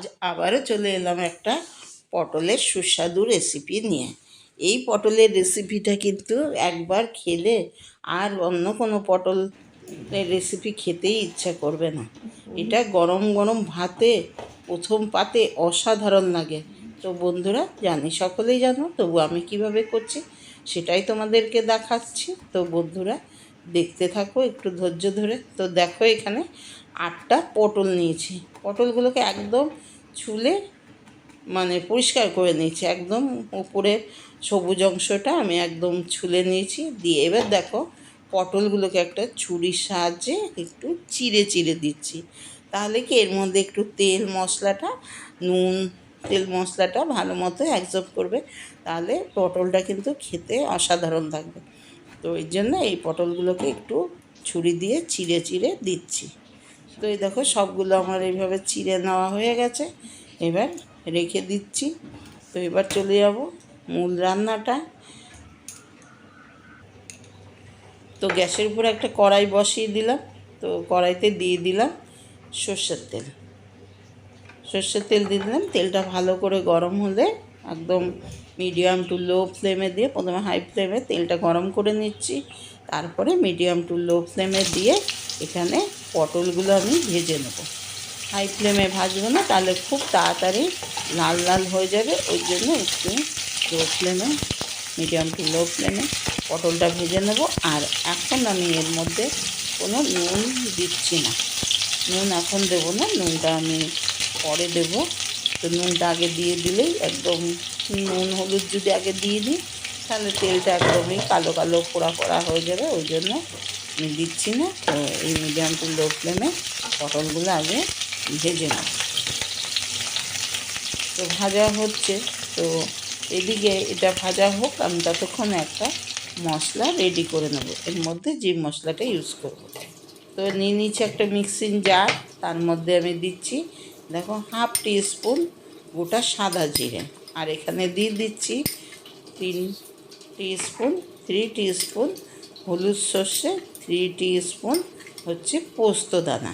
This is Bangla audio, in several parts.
আজ আবারও চলে এলাম একটা পটলের সুস্বাদু রেসিপি নিয়ে। এই পটলের রেসিপিটা কিন্তু একবার খেলে আর অন্য কোনো পটলের রেসিপি খেতেই ইচ্ছা করবে না। এটা গরম গরম ভাতে, প্রথম পাতে অসাধারণ লাগে। তো বন্ধুরা, জানি সকলেই জানো, তবু আমি কীভাবে করছি সেটাই তোমাদেরকে দেখাচ্ছি। তো বন্ধুরা দেখতে থাকো, একটু ধৈর্য ধরে। তো দেখো এখানে আটটা পটল নিয়েছি। পটলগুলোকে একদম ছুলে মানে পরিষ্কার করে নিয়েছি। একদম উপরে সবুজ অংশটা আমি একদম ছুলে নিয়েছি। দিয়ে এবার দেখো পটলগুলোকে একটা ছুরির সাহায্যে একটু চিড়ে চিড়ে দিচ্ছি। তাহলে কি এর মধ্যে একটু তেল মশলাটা, নুন তেল মশলাটা ভালো মতো অ্যাবজর্ব করবে। তাহলে পটলটা কিন্তু খেতে অসাধারণ থাকবে। তো এই জন্য এই পটলগুলোকে একটু ছুরি দিয়ে চিড়ে চিড়ে দিচ্ছি। তো এই দেখো সবগুলো আমার এইভাবে চিড়ে নেওয়া হয়ে গেছে। এবার রেখে দিচ্ছি। তো এবার চলে যাব মূল রান্নাটা। তো গ্যাসের উপরে একটা কড়াই বসিয়ে দিলাম। তো কড়াইতে দিয়ে দিলাম সর্ষের তেল। সর্ষের তেল দিয়ে দিলাম। তেলটা ভালো করে গরম হলে একদম মিডিয়াম টু লো ফ্লেমে দিয়ে প্রথমে হাই ফ্লেমে তেলটা গরম করে নিচ্ছি। তারপরে মিডিয়াম টু লো ফ্লেমে দিয়ে এখানে পটলগুলো আমি ভেজে নেব। হাই ফ্লেমে ভাজবো না, তাহলে খুব তাড়াতাড়ি লাল লাল হয়ে যাবে। ওই জন্য একটু লো ফ্লেমে, মিডিয়াম টু লো ফ্লেমে পটলটা ভেজে নেব। আর এখন আমি এর মধ্যে কোনো নুন দিচ্ছি না। নুন এখন দেবো না, নুনটা আমি পরে দেব। তো নুনটা আগে দিয়ে দিলেই একদম নুন, হলুদ যদি আগে দিয়ে দিই, তাহলে তেলটা একদমই কালো কালো পোড়া পোড়া হয়ে যাবে, ওই জন্য আমি দিচ্ছি না। তো এই মিডিয়াম টু লো ফ্লেমে পটলগুলো আগে ভেজে নেব। তো ভাজা হচ্ছে, তো এদিকে এটা ভাজা হোক, আমি ততক্ষণ একটা মশলা রেডি করে নেব। এর মধ্যে যে মশলাটা ইউজ করব। তো নিয়ে নিচ্ছি একটা মিক্সিং জার তার মধ্যে আমি দিচ্ছি, দেখো হাফ টি স্পুন গোটা সাদা জিরে। আর এখানে দিয়ে দিচ্ছি তিন স্পুন থ্রি স্পুন হলুদ সর্ষে থ্রি স্পুন হচ্ছে পোস্ত দানা।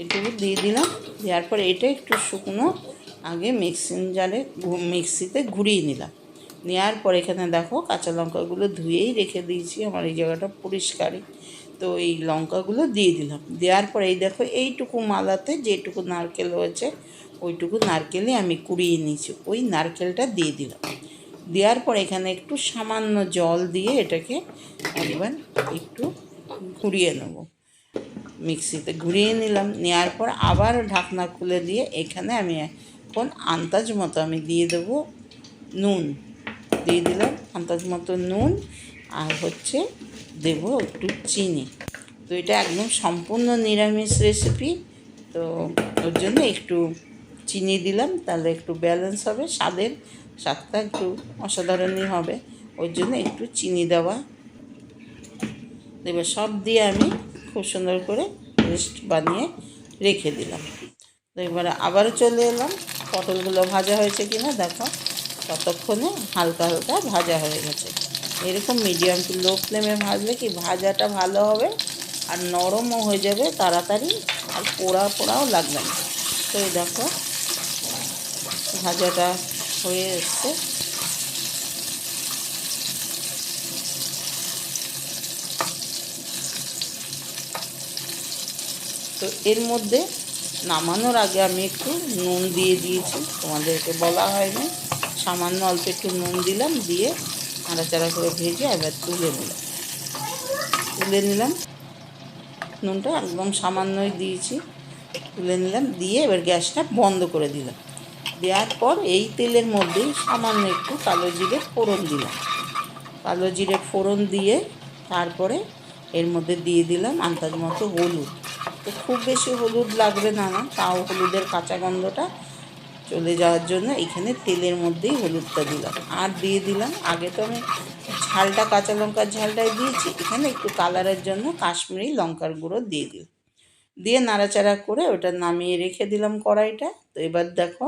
এটুকু দিয়ে দিলাম, দেওয়ার পর এটা একটু শুকনো আগে মিক্সিং জারে মিক্সিতে ঘুরিয়ে নিলাম। নেওয়ার পর এখানে দেখো কাঁচা লঙ্কাগুলো ধুয়েই রেখে দিয়েছি, আমার এই জায়গাটা পরিষ্কারই। তো এই লঙ্কাগুলো দিয়ে দিলাম। দেওয়ার পর এই দেখো, এইটুকু মালাতে যেটুকু নারকেল হয়েছে, ওইটুকু নারকেলই আমি কুড়িয়ে নিয়েছি। ওই নারকেলটা দিয়ে দিলাম। দেওয়ার পর এখানে একটু সামান্য জল দিয়ে এটাকে একবার একটু ঘুরিয়ে নেব। মিক্সিতে ঘুরিয়ে নিলাম। নেওয়ার পর আবার ঢাকনা খুলে দিয়ে এখানে আমি এখন আন্দাজ মতো আমি দিয়ে দেবো নুন। দিয়ে দিলাম আন্দাজ মতো নুন আর হচ্ছে দেব একটু চিনি। তো এটা একদম সম্পূর্ণ নিরামিষ রেসিপি তো ওর জন্য একটু চিনি দিলাম, তাহলে একটু ব্যালেন্স হবে, স্বাদের স্বাদটা একটু অসাধারণই হবে। ওই জন্য একটু চিনি দেওয়া। এবার সব দিয়ে আমি খুব সুন্দর করে পেস্ট বানিয়ে রেখে দিলাম। তো এবারে আবারও চলে এলাম। পটলগুলো ভাজা হয়েছে কিনা দেখো। ততক্ষণে হালকা হালকা ভাজা হয়ে গেছে। এরকম মিডিয়াম টু লো ফ্লেমে ভাজলে কি ভাজাটা ভালো হবে আর নরমও হয়ে যাবে তাড়াতাড়ি আর পোড়া পোড়াও লাগবে না। তো এই দেখো, ভাজাটা হয়ে এসছে। তো এর মধ্যে নামানোর আগে আমি একটু নুন দিয়ে দিয়েছি, তোমাদেরকে বলা হয়নি। সামান্য অল্প একটু নুন দিলাম, দিয়ে নাড়াচাড়া করে ভেজে এবার তুলে নিলাম। তুলে নিলাম। নুনটা একদম সামান্যই দিয়েছি। তুলে নিলাম, দিয়ে এবার গ্যাসটা বন্ধ করে দিলাম। দেওয়ার পর এই তেলের মধ্যেই সামান্য একটু কালো জিরে ফোড়ন দিলাম। কালো জিরে ফোড়ন দিয়ে তারপরে এর মধ্যে দিয়ে দিলাম আন্দাজ মতো হলুদ। তো খুব বেশি হলুদ লাগবে না না, তাও হলুদের কাঁচা গন্ধটা চলে যাওয়ার জন্য এখানে তেলের মধ্যেই হলুদটা দিলাম। আর দিয়ে দিলাম, আগে তো আমি ঝালটা, কাঁচা লঙ্কার ঝালটাই দিয়েছি। এখানে একটু কালারের জন্য কাশ্মীরি লঙ্কার গুঁড়ো দিয়ে দিলাম। দিয়ে নাড়াচাড়া করে ওটা নামিয়ে রেখে দিলাম কড়াইটা। তো এবার দেখো,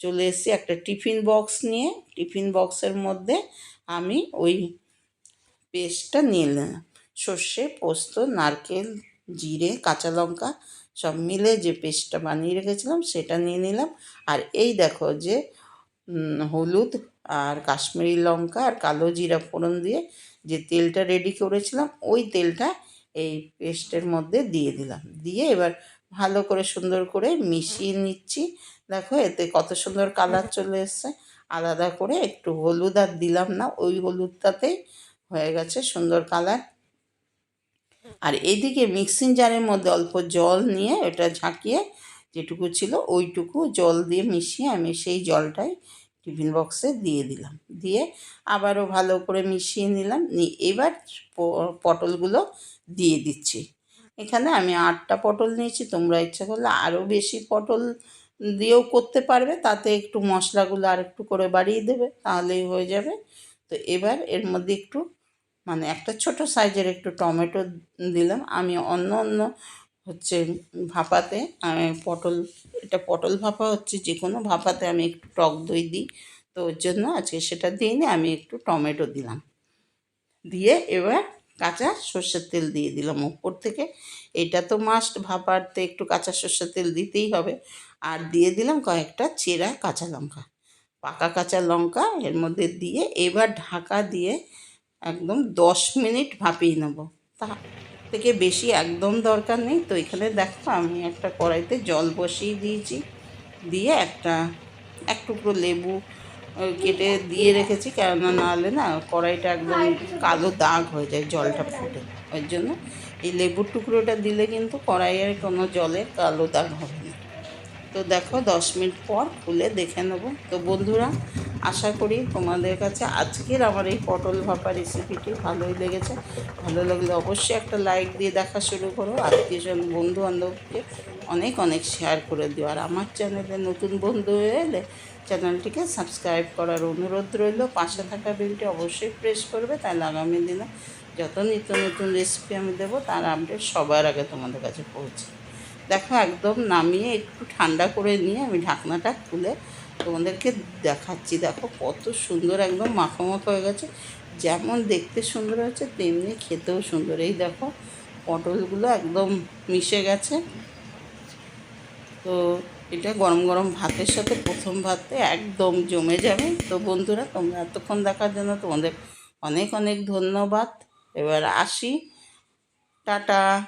চলে এসেছি একটা টিফিন বক্স নিয়ে। টিফিন বক্সের মধ্যে আমি ওই পেস্টটা নিয়ে নিলাম। সর্ষে, পোস্ত, নারকেল, জিরে, কাঁচা লঙ্কা সব মিলে যে পেস্টটা বানিয়ে রেখেছিলাম সেটা নিয়ে নিলাম। আর এই দেখো যে হলুদ আর কাশ্মীরি লঙ্কা আর কালো জিরা ফোড়ন দিয়ে যে তেলটা রেডি করেছিলাম, ওই তেলটা এই পেস্টের মধ্যে দিয়ে দিলাম। দিয়ে এবার ভালো করে সুন্দর করে মিশিয়ে নিচ্ছি। দেখো এতে কত সুন্দর কালার চলে এসছে। আলাদা করে একটু হলুদ আর দিলাম না, ওই হলুদটাতেই হয়ে গেছে সুন্দর কালার। আর এইদিকে মিক্সিং জারের মধ্যে অল্প জল নিয়ে ওটা ঝাঁকিয়ে যেটুকু ছিল ওইটুকু জল দিয়ে মিশিয়ে আমি সেই জলটাই টিফিন বক্সে দিয়ে দিলাম। দিয়ে আবারও ভালো করে মিশিয়ে নিলাম। নিয়ে এবার পটলগুলো দিয়ে দিচ্ছি। এখানে আমি আটটা পটল নিয়েছি। তোমরা ইচ্ছা করলে আরও বেশি পটল দিয়েও করতে পারবে। তাতে একটু মশলাগুলো আর একটু করে বাড়িয়ে দেবে, তাহলেই হয়ে যাবে। তো এবার এর মধ্যে একটু মানে একটা ছোট সাইজের একটু টমেটো দিলাম। আমি অন্য অন্য হচ্ছে ভাপাতে, আমি পটল, এটা পটল ভাপা হচ্ছে যে কোনো ভাপাতে আমি একটু টক দই দিই। তো ওর জন্য আজকে সেটা দিইনি, আমি একটু টমেটো দিলাম। দিয়ে এবার কাঁচা সর্ষের তেল দিয়ে দিলাম উপর থেকে। এটা তো মাস্ট ভাপাতে একটু কাঁচা সর্ষের তেল দিতেই হবে। আর দিয়ে দিলাম কয়েকটা চেরা কাঁচা লঙ্কা, পাকা কাঁচা লঙ্কা এর মধ্যে দিয়ে এবার ঢাকা দিয়ে একদম দশ মিনিট ভাপিয়ে নেব। তা থেকে বেশি একদম দরকার নেই। তো এখানে দেখো, আমি একটা কড়াইতে জল বসিয়ে দিয়েছি। দিয়ে একটা, এক টুকরো লেবু কেটে দিয়ে রেখেছি। কেননা নাহলে না কড়াইটা একদম কালো দাগ হয়ে যায়, জলটা ফুটে। ওই জন্য এই লেবুর টুকরোটা দিলে কিন্তু কড়াইয়ের কোনো জলে কালো দাগ হবে না। তো দেখো, দশ মিনিট পর খুলে দেখে নেব। তো বন্ধুরা আশা করি তোমাদের কাছে আজকের আমার এই পটল ভাপা রেসিপিটি ভালোই লেগেছে। ভালো লাগলে অবশ্যই একটা লাইক দিয়ে দেখা শুরু করো। আত্মীয়জন বন্ধু বান্ধবকে অনেক অনেক শেয়ার করে দিও। আর আমার চ্যানেলে নতুন বন্ধু হয়ে এলে চ্যানেলটিকে সাবস্ক্রাইব করার অনুরোধ রইল। পাশে থাকা বেলটি অবশ্যই প্রেস করবে। তাহলে আগামী দিনে যত নিত্য নতুন রেসিপি আমি দেবো, তার আপডেট সবার আগে তোমাদের কাছে পৌঁছে। দেখো, একদম নামিয়ে একটু ঠান্ডা করে নিয়ে আমি ঢাকনাটা খুলে তোমাদেরকে দেখাচ্ছি। দেখো কত সুন্দর একদম মাখো মাখো হয়ে গেছে। যেমন দেখতে সুন্দর হয়েছে, তেমনি খেতেও সুন্দর। এই দেখো, পটলগুলো একদম মিশে গেছে। তো এটা গরম গরম ভাতের সাথে প্রথম ভাতে একদম জমে যাবে। তো বন্ধুরা, তোমরা এতক্ষণ দেখার জন্য তোমাদের অনেক অনেক ধন্যবাদ। এবার আসি। টাটা!